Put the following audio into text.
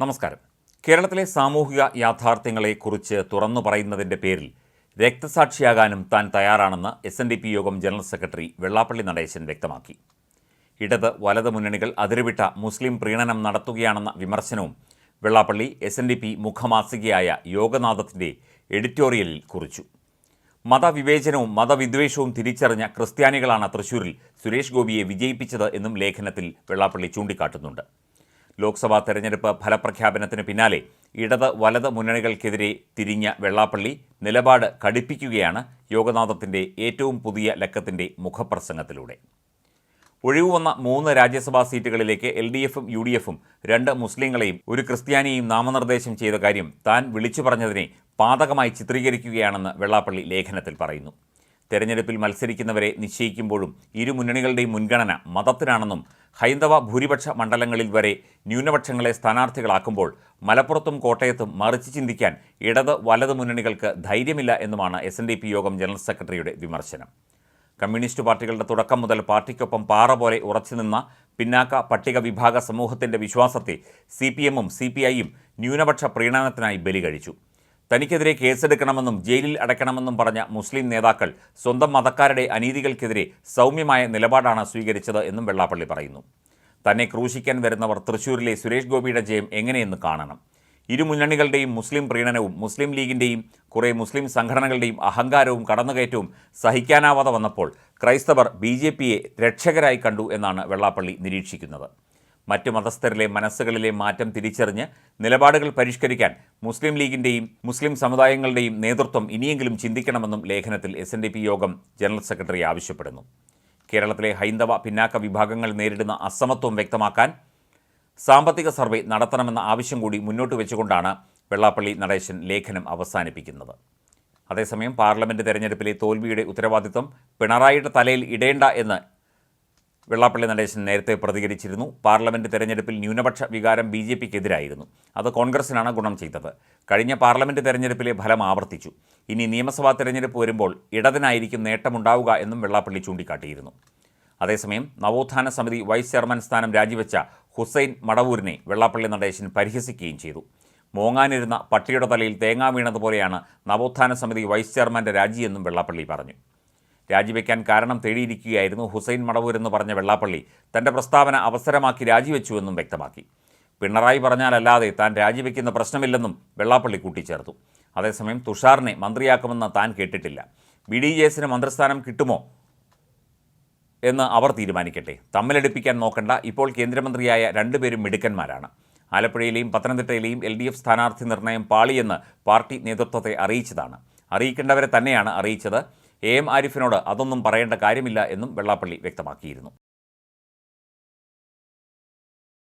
നമസ്കാരം. കേരളത്തിലെ സാമൂഹിക യാഥാർത്ഥ്യങ്ങളെക്കുറിച്ച് തുറന്നു പറയുന്നതിന്റെ പേരിൽ രക്തസാക്ഷിയാകാനും താൻ തയ്യാറാണെന്ന് S N D P Yogam general secretary Vellappally Natesan വ്യക്തമാക്കി. ഇടത് വലത് മുന്നണികൾ അതിരുവിട്ട മുസ്ലിം പ്രീണനം നടത്തുകയാണെന്ന വിമർശനവും Vellappally S N D P മുഖമാസികയായ യോഗനാഥത്തിന്റെ എഡിറ്റോറിയലിൽ കുറിച്ചു. മതവിവേചനവും മതവിദ്വേഷവും തിരിച്ചറിഞ്ഞ ക്രിസ്ത്യാനികളാണ് തൃശൂരിൽ സുരേഷ് ഗോപിയെ വിജയിപ്പിച്ചത് എന്നും ലേഖനത്തിൽ വെള്ളാപ്പള്ളി ചൂണ്ടിക്കാട്ടുന്നുണ്ട്. ലോക്സഭാ തെരഞ്ഞെടുപ്പ് ഫലപ്രഖ്യാപനത്തിന് പിന്നാലെ ഇടത് വലത് മുന്നണികൾക്കെതിരെ തിരിഞ്ഞ വെള്ളാപ്പള്ളി നിലപാട് കടുപ്പിക്കുകയാണ് യോഗനാഥത്തിന്റെ ഏറ്റവും പുതിയ ലക്കത്തിന്റെ മുഖപ്രസംഗത്തിലൂടെ. ഒഴിവു വന്ന മൂന്ന് രാജ്യസഭാ സീറ്റുകളിലേക്ക് എൽ ഡി എഫും യു ഡി എഫും രണ്ട് മുസ്ലിങ്ങളെയും ഒരു ക്രിസ്ത്യാനിയെയും നാമനിർദ്ദേശം ചെയ്ത കാര്യം താൻ വിളിച്ചു പറഞ്ഞതിനെ പാതകമായി ചിത്രീകരിക്കുകയാണെന്ന് വെള്ളാപ്പള്ളി ലേഖനത്തിൽ പറയുന്നു. തെരഞ്ഞെടുപ്പിൽ മത്സരിക്കുന്നവരെ നിശ്ചയിക്കുമ്പോഴും ഇരു മുന്നണികളുടെയും മുൻഗണന മതത്തിനാണെന്നും ഹൈന്ദവ ഭൂരിപക്ഷ മണ്ഡലങ്ങളിൽ വരെ ന്യൂനപക്ഷങ്ങളെ സ്ഥാനാർത്ഥികളാക്കുമ്പോൾ മലപ്പുറത്തും കോട്ടയത്തും മറിച്ച് ചിന്തിക്കാൻ ഇടത് വലത് മുന്നണികൾക്ക് ധൈര്യമില്ല എന്നുമാണ് എസ് യോഗം ജനറൽ സെക്രട്ടറിയുടെ വിമർശനം. കമ്മ്യൂണിസ്റ്റ് പാർട്ടികളുടെ തുടക്കം മുതൽ പാർട്ടിക്കൊപ്പം പാറ പോലെ ഉറച്ചുനിന്ന പിന്നാക്ക പട്ടിക വിഭാഗ സമൂഹത്തിന്റെ വിശ്വാസത്തെ സി പി എമ്മും സി പി ഐയും ന്യൂനപക്ഷ പ്രീണനത്തിനായി ബലി കഴിച്ചു തനിക്കെതിരെ കേസെടുക്കണമെന്നും ജയിലിൽ അടയ്ക്കണമെന്നും പറഞ്ഞ മുസ്ലിം നേതാക്കൾ സ്വന്തം മതക്കാരുടെ അനീതികൾക്കെതിരെ സൗമ്യമായ നിലപാടാണ് സ്വീകരിച്ചത് എന്നും വെള്ളാപ്പള്ളി പറയുന്നു. തന്നെ ക്രൂശിക്കാൻ വരുന്നവർ തൃശൂരിലെ സുരേഷ് ഗോപിയുടെ ജയം എങ്ങനെയെന്ന് കാണണം. ഇരു മുന്നണികളുടെയും മുസ്ലിം പ്രീണനവും മുസ്ലിം ലീഗിന്റെയും കുറേ മുസ്ലിം സംഘടനകളുടെയും അഹങ്കാരവും കടന്നുകയറ്റവും സഹിക്കാനാവാതെ വന്നപ്പോൾ ക്രൈസ്തവർ ബി രക്ഷകരായി കണ്ടു എന്നാണ് വെള്ളാപ്പള്ളി നിരീക്ഷിക്കുന്നത്. മറ്റു മതസ്ഥരിലെ മനസ്സുകളിലെ മാറ്റം തിരിച്ചറിഞ്ഞ് നിലപാടുകൾ പരിഷ്കരിക്കാൻ മുസ്ലിം ലീഗിന്റെയും മുസ്ലിം സമുദായങ്ങളുടെയും നേതൃത്വം ഇനിയെങ്കിലും ചിന്തിക്കണമെന്നും ലേഖനത്തിൽ S N D P Yogam general secretary ആവശ്യപ്പെടുന്നു. കേരളത്തിലെ ഹൈന്ദവ പിന്നാക്ക വിഭാഗങ്ങൾ നേരിടുന്ന അസമത്വം വ്യക്തമാക്കാൻ സാമ്പത്തിക സർവേ നടത്തണമെന്ന ആവശ്യം കൂടി മുന്നോട്ട് വെച്ചുകൊണ്ടാണ് വെള്ളാപ്പള്ളി നടേശൻ ലേഖനം അവസാനിപ്പിക്കുന്നത്. അതേസമയം പാർലമെന്റ് തെരഞ്ഞെടുപ്പിലെ തോൽവിയുടെ ഉത്തരവാദിത്വം പിണറായിയുടെ തലയിൽ ഇടേണ്ട എന്ന് വെള്ളാപ്പള്ളി നടേശൻ നേരത്തെ പ്രതികരിച്ചിരുന്നു. പാർലമെന്റ് തെരഞ്ഞെടുപ്പിൽ ന്യൂനപക്ഷ വികാരം ബി ജെ പിക്കെതിരായിരുന്നു. അത് കോൺഗ്രസിനാണ് ഗുണം ചെയ്തത്. കഴിഞ്ഞ പാർലമെന്റ് തെരഞ്ഞെടുപ്പിലെ ഫലം ആവർത്തിച്ചു. ഇനി നിയമസഭാ തെരഞ്ഞെടുപ്പ് വരുമ്പോൾ ഇടതിനായിരിക്കും നേട്ടമുണ്ടാവുക എന്നും വെള്ളാപ്പള്ളി ചൂണ്ടിക്കാട്ടിയിരുന്നു. അതേസമയം നവോത്ഥാന സമിതി വൈസ് ചെയർമാൻ സ്ഥാനം രാജിവെച്ച ഹുസൈൻ മടവൂരിനെ വെള്ളാപ്പള്ളി നടേശൻ പരിഹസിക്കുകയും ചെയ്തു. മോങ്ങാനിരുന്ന പട്ടിയുടെ തലയിൽ തേങ്ങ വീണതുപോലെയാണ് നവോത്ഥാന സമിതി വൈസ് ചെയർമാന്റെ രാജിയെന്നും വെള്ളാപ്പള്ളി പറഞ്ഞു. രാജിവെക്കാൻ കാരണം തേടിയിരിക്കുകയായിരുന്നു ഹുസൈൻ മടവൂരെന്ന് പറഞ്ഞ വെള്ളാപ്പള്ളി. തന്റെ പ്രസ്താവന അവസരമാക്കി രാജിവെച്ചുവെന്നും വ്യക്തമാക്കി. പിണറായി പറഞ്ഞാലല്ലാതെ താൻ രാജിവെക്കുന്ന പ്രശ്നമില്ലെന്നും വെള്ളാപ്പള്ളി കൂട്ടിച്ചേർത്തു. അതേസമയം തുഷാറിനെ മന്ത്രിയാക്കുമെന്ന് താൻ കേട്ടിട്ടില്ല. ബി ഡി ജെ എസിന് മന്ത്രിസ്ഥാനം കിട്ടുമോ എന്ന് അവർ തീരുമാനിക്കട്ടെ. തമ്മിലടുപ്പിക്കാൻ നോക്കണ്ട. ഇപ്പോൾ കേന്ദ്രമന്ത്രിയായ രണ്ടുപേരും മിടുക്കന്മാരാണ്. ആലപ്പുഴയിലെയും പത്തനംതിട്ടയിലെയും എൽ ഡി എഫ് സ്ഥാനാർത്ഥി നിർണയം പാളിയെന്ന് പാർട്ടി നേതൃത്വത്തെ അറിയിച്ചതാണ്. അറിയിക്കേണ്ടവരെ തന്നെയാണ് അറിയിച്ചത്. എ എം ആരിഫിനോട് അതൊന്നും പറയേണ്ട കാര്യമില്ല എന്നും വെള്ളാപ്പള്ളി വ്യക്തമാക്കിയിരുന്നു